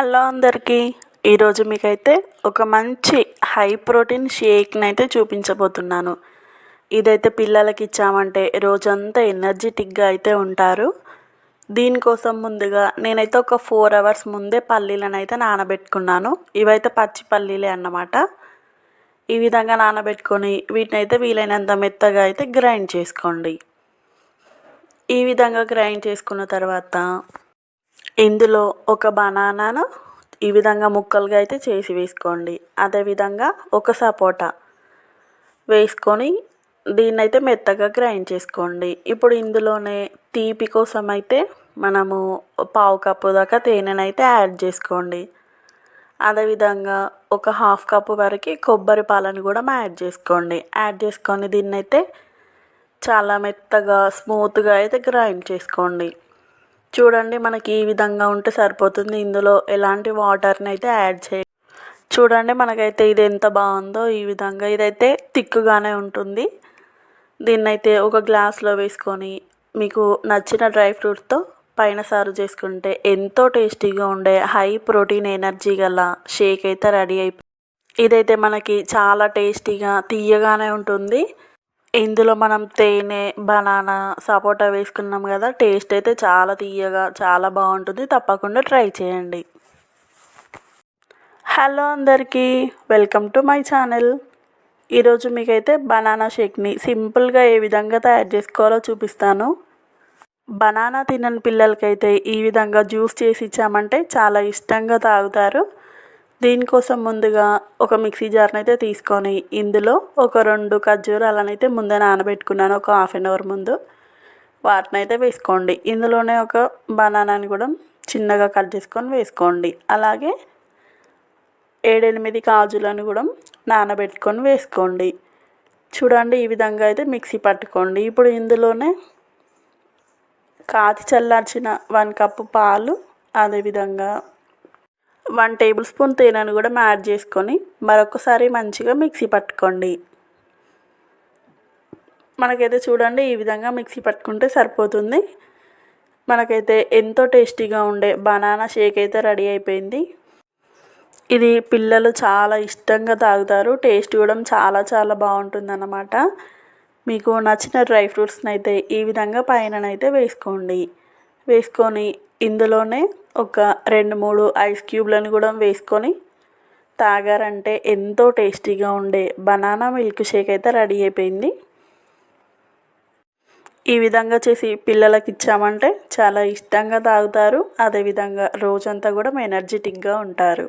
Hello అందరికీ. ఈరోజు మీకైతే ఒక మంచి హై ప్రోటీన్ షేక్ని అయితే చూపించబోతున్నాను. ఇదైతే పిల్లలకి ఇచ్చామంటే రోజంతా ఎనర్జెటిక్గా అయితే ఉంటారు. దీనికోసం ముందుగా నేనైతే ఒక ఫోర్ అవర్స్ ముందే పల్లీలను అయితే నానబెట్టుకున్నాను. ఇవైతే పచ్చి పల్లీలే అన్నమాట. ఈ విధంగా నానబెట్టుకొని వీటిని అయితే వీలైనంత మెత్తగా అయితే గ్రైండ్ చేసుకోండి. ఈ విధంగా గ్రైండ్ చేసుకున్న తర్వాత ఇందులో ఒక బనానాను ఈ విధంగా ముక్కలుగా అయితే చేసి వేసుకోండి. అదేవిధంగా ఒక సపోటా వేసుకొని దీన్ని అయితే మెత్తగా గ్రైండ్ చేసుకోండి. ఇప్పుడు ఇందులోనే తీపి కోసం అయితే మనము పావు కప్పు దాకా తేనెనైతే యాడ్ చేసుకోండి. అదేవిధంగా ఒక హాఫ్ కప్పు వరకు కొబ్బరి పాలను కూడా యాడ్ చేసుకోండి. యాడ్ చేసుకొని దీన్ని అయితే చాలా మెత్తగా స్మూత్గా అయితే గ్రైండ్ చేసుకోండి. చూడండి మనకి ఈ విధంగా ఉంటే సరిపోతుంది. ఇందులో ఎలాంటి వాటర్ని అయితే యాడ్ చేయ చూడండి మనకైతే ఇది ఎంత బాగుందో ఈ విధంగా. ఇదైతే థిక్గానే ఉంటుంది. దీన్నైతే ఒక గ్లాస్లో వేసుకొని మీకు నచ్చిన డ్రై ఫ్రూట్తో పైన సారు చేసుకుంటే ఎంతో టేస్టీగా ఉండే హై ప్రోటీన్ ఎనర్జీ గల షేక్ అయితే రెడీ అయిపోయి ఇదైతే మనకి చాలా టేస్టీగా తీయగానే ఉంటుంది. ఇందులో మనం తేనె బనానా సపోటా వేసుకున్నాం కదా టేస్ట్ అయితే చాలా తీయగా చాలా బాగుంటుంది. తప్పకుండా ట్రై చేయండి. హలో అందరికీ వెల్కమ్ టు మై ఛానల్. ఈరోజు మీకైతే బనానా షేక్ని సింపుల్గా ఏ విధంగా తయారు చేసుకోవాలో చూపిస్తాను. బనానా తినని పిల్లలకైతే ఈ విధంగా జ్యూస్ చేసి ఇచ్చామంటే చాలా ఇష్టంగా తాగుతారు. దీనికోసం ముందుగా ఒక మిక్సీ జార్ని అయితే తీసుకొని ఇందులో ఒక రెండు ఖర్జూరాలనైతే ముందే నానబెట్టుకున్నాను ఒక హాఫ్ అన్ అవర్ ముందు. వాటినైతే వేసుకోండి. ఇందులోనే ఒక బనానాని కూడా చిన్నగా కట్ చేసుకొని వేసుకోండి. అలాగే ఏడెనిమిది కాజులను కూడా నానబెట్టుకొని వేసుకోండి. చూడండి ఈ విధంగా అయితే మిక్సీ పట్టుకోండి. ఇప్పుడు ఇందులోనే కాచి చల్లార్చిన వన్ కప్పు పాలు అదేవిధంగా వన్ టేబుల్ స్పూన్ తేనెను కూడా యాడ్ చేసుకొని మరొకసారి మంచిగా మిక్సీ పట్టుకోండి. మనకైతే చూడండి ఈ విధంగా మిక్సీ పట్టుకుంటే సరిపోతుంది. మనకైతే ఎంతో టేస్టీగా ఉండే బనానా షేక్ అయితే రెడీ అయిపోయింది. ఇది పిల్లలు చాలా ఇష్టంగా తాగుతారు. టేస్ట్ కూడా చాలా చాలా బాగుంటుంది అన్నమాట మీకు నచ్చిన డ్రై ఫ్రూట్స్ని అయితే ఈ విధంగా పైననైతే వేసుకోండి. వేసుకొని ఇందులోనే ఒక రెండు మూడు ఐస్ క్యూబ్లను కూడా వేసుకొని తాగారంటే ఎంతో టేస్టీగా ఉండే బనానా మిల్క్ షేక్ అయితే రెడీ అయిపోయింది. ఈ విధంగా చేసి పిల్లలకి ఇచ్చామంటే చాలా ఇష్టంగా తాగుతారు. అదేవిధంగా రోజంతా కూడా ఎనర్జెటిక్గా ఉంటారు.